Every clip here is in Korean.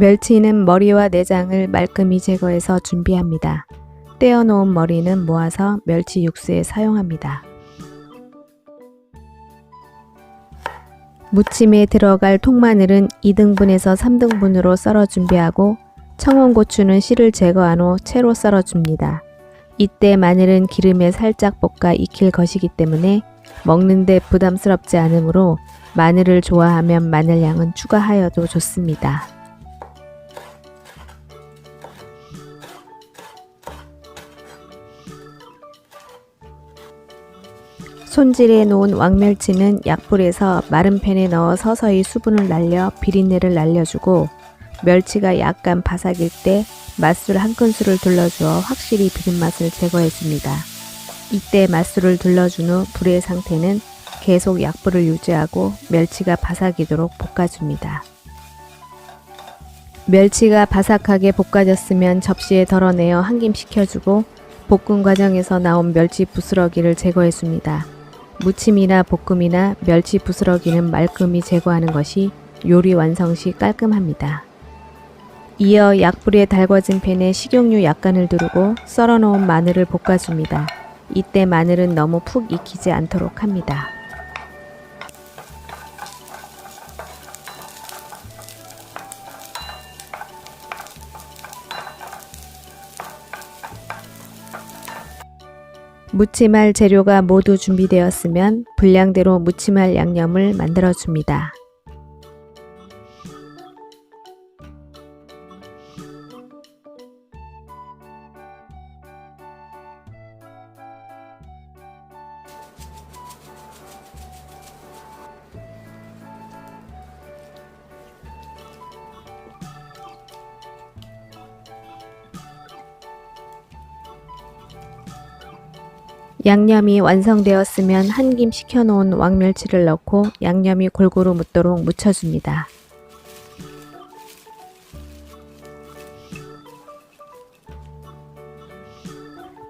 멸치는 머리와 내장을 말끔히 제거해서 준비합니다. 떼어놓은 머리는 모아서 멸치 육수에 사용합니다. 무침에 들어갈 통마늘은 2등분에서 3등분으로 썰어 준비하고 청원고추는 씨를 제거한 후 채로 썰어줍니다. 이때 마늘은 기름에 살짝 볶아 익힐 것이기 때문에 먹는데 부담스럽지 않으므로 마늘을 좋아하면 마늘 양은 추가하여도 좋습니다. 손질해 놓은 왕멸치는 약불에서 마른 팬에 넣어 서서히 수분을 날려 비린내를 날려주고 멸치가 약간 바삭일 때 맛술 한 큰술을 둘러주어 확실히 비린맛을 제거해줍니다. 이때 맛술을 둘러준 후 불의 상태는 계속 약불을 유지하고 멸치가 바삭이도록 볶아줍니다. 멸치가 바삭하게 볶아졌으면 접시에 덜어내어 한 김 식혀주고 볶음 과정에서 나온 멸치 부스러기를 제거해줍니다. 무침이나 볶음이나 멸치 부스러기는 말끔히 제거하는 것이 요리 완성 시 깔끔합니다. 이어 약불에 달궈진 팬에 식용유 약간을 두르고 썰어놓은 마늘을 볶아줍니다. 이때 마늘은 너무 푹 익히지 않도록 합니다. 무침할 재료가 모두 준비되었으면 분량대로 무침할 양념을 만들어 줍니다. 양념이 완성되었으면 한 김 식혀놓은 왕멸치를 넣고 양념이 골고루 묻도록 묻혀줍니다.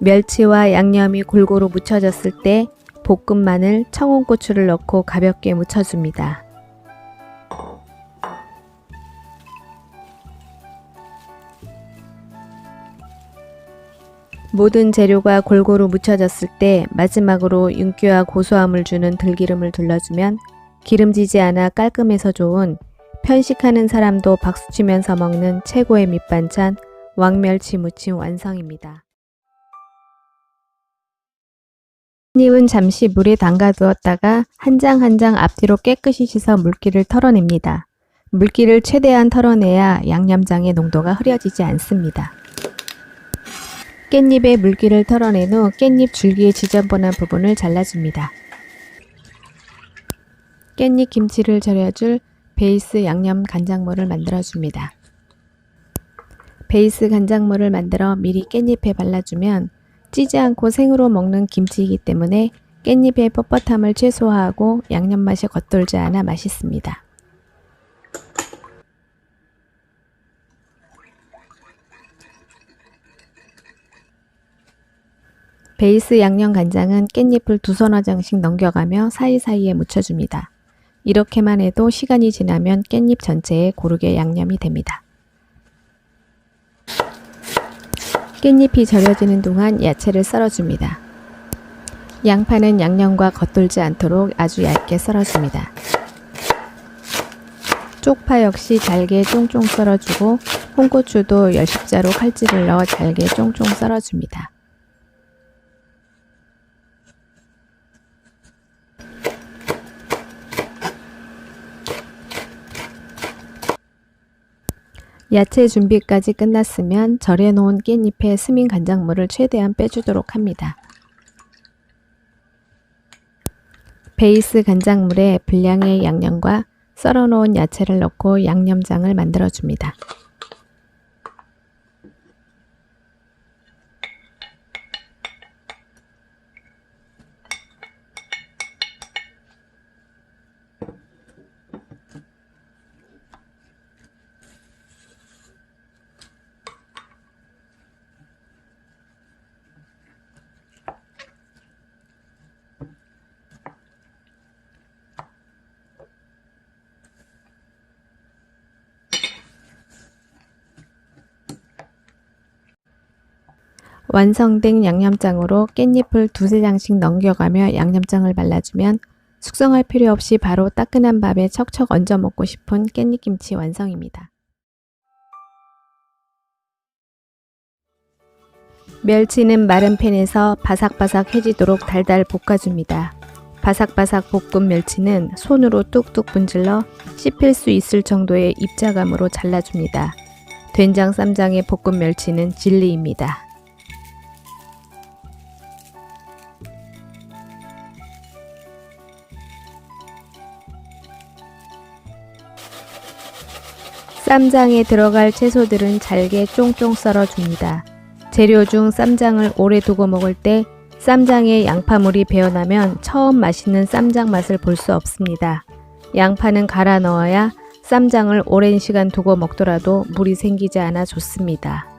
멸치와 양념이 골고루 묻혀졌을 때 볶은 마늘, 청운고추를 넣고 가볍게 묻혀줍니다. 모든 재료가 골고루 묻혀졌을 때 마지막으로 윤기와 고소함을 주는 들기름을 둘러주면 기름지지 않아 깔끔해서 좋은 편식하는 사람도 박수치면서 먹는 최고의 밑반찬 왕멸치 무침 완성입니다. 한 입은 잠시 물에 담가 두었다가 한 장 한 장 앞뒤로 깨끗이 씻어 물기를 털어냅니다. 물기를 최대한 털어내야 양념장의 농도가 흐려지지 않습니다. 깻잎의 물기를 털어낸 후 깻잎 줄기의 지저분한 부분을 잘라줍니다. 깻잎 김치를 절여줄 베이스 양념 간장물을 만들어줍니다. 베이스 간장물을 만들어 미리 깻잎에 발라주면 찌지 않고 생으로 먹는 김치이기 때문에 깻잎의 뻣뻣함을 최소화하고 양념 맛이 겉돌지 않아 맛있습니다. 베이스 양념 간장은 깻잎을 두 서너 장씩 넘겨가며 사이사이에 묻혀줍니다. 이렇게만 해도 시간이 지나면 깻잎 전체에 고르게 양념이 됩니다. 깻잎이 절여지는 동안 야채를 썰어줍니다. 양파는 양념과 겉돌지 않도록 아주 얇게 썰어줍니다. 쪽파 역시 잘게 쫑쫑 썰어주고 홍고추도 열십자로 칼집을 넣어 잘게 쫑쫑 썰어줍니다. 야채 준비까지 끝났으면 절여 놓은 깻잎에 스민 간장물을 최대한 빼주도록 합니다. 베이스 간장물에 분량의 양념과 썰어 놓은 야채를 넣고 양념장을 만들어 줍니다. 완성된 양념장으로 깻잎을 두세 장씩 넘겨가며 양념장을 발라주면 숙성할 필요 없이 바로 따끈한 밥에 척척 얹어 먹고 싶은 깻잎김치 완성입니다. 멸치는 마른 팬에서 바삭바삭 해지도록 달달 볶아줍니다. 바삭바삭 볶은 멸치는 손으로 뚝뚝 분질러 씹힐 수 있을 정도의 입자감으로 잘라줍니다. 된장 쌈장에 볶은 멸치는 진리입니다. 쌈장에 들어갈 채소들은 잘게 쫑쫑 썰어줍니다. 재료 중 쌈장을 오래 두고 먹을 때 쌈장에 양파물이 배어나면 처음 맛있는 쌈장 맛을 볼 수 없습니다. 양파는 갈아 넣어야 쌈장을 오랜 시간 두고 먹더라도 물이 생기지 않아 좋습니다.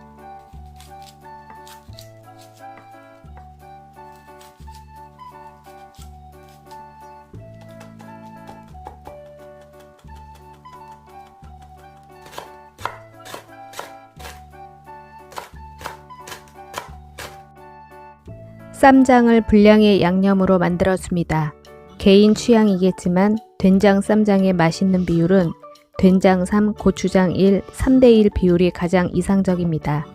쌈장을 분량의 양념으로 만들어줍니다. 개인 취향이겠지만 된장 쌈장의 맛있는 비율은 된장 3, 고추장 1, 3대1 비율이 가장 이상적입니다.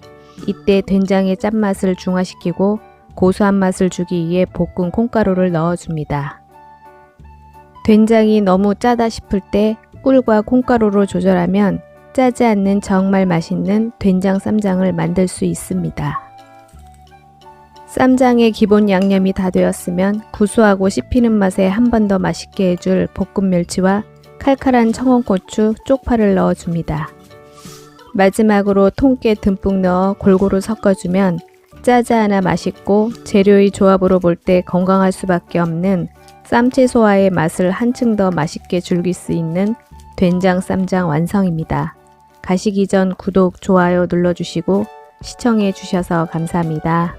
이때 된장의 짠맛을 중화시키고 고소한 맛을 주기 위해 볶은 콩가루를 넣어줍니다. 된장이 너무 짜다 싶을 때 꿀과 콩가루로 조절하면 짜지 않는 정말 맛있는 된장 쌈장을 만들 수 있습니다. 쌈장의 기본 양념이 다 되었으면 구수하고 씹히는 맛에 한 번 더 맛있게 해줄 볶음 멸치와 칼칼한 청원고추, 쪽파를 넣어줍니다. 마지막으로 통깨 듬뿍 넣어 골고루 섞어주면 않아 맛있고 재료의 조합으로 볼 때 건강할 수밖에 없는 쌈채소와의 맛을 한층 더 맛있게 즐길 수 있는 된장 쌈장 완성입니다. 가시기 전 구독, 좋아요 눌러주시고 시청해 주셔서 감사합니다.